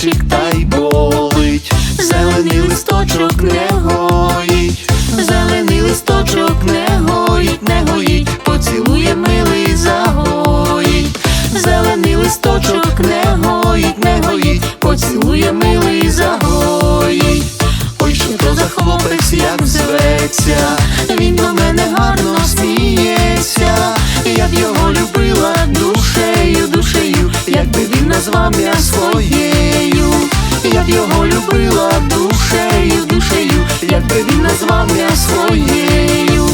болить та й болить. Зелений листочок не гоїть, зелений листочок не гоїть, не гоїть, поцілує милий загоїть. Зелений листочок не гоїть, не гоїть, поцілує милий загоїть. Ой, що то за хлопець, як зветься, він до мене гарно сміється, я б його любила душею, душею, якби він назвав я б його любила душею, душею, якби він назвав мене своєю.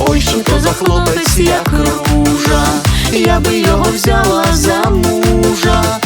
Ой, що то за хлопець, як ружа, я би його взяла за мужа,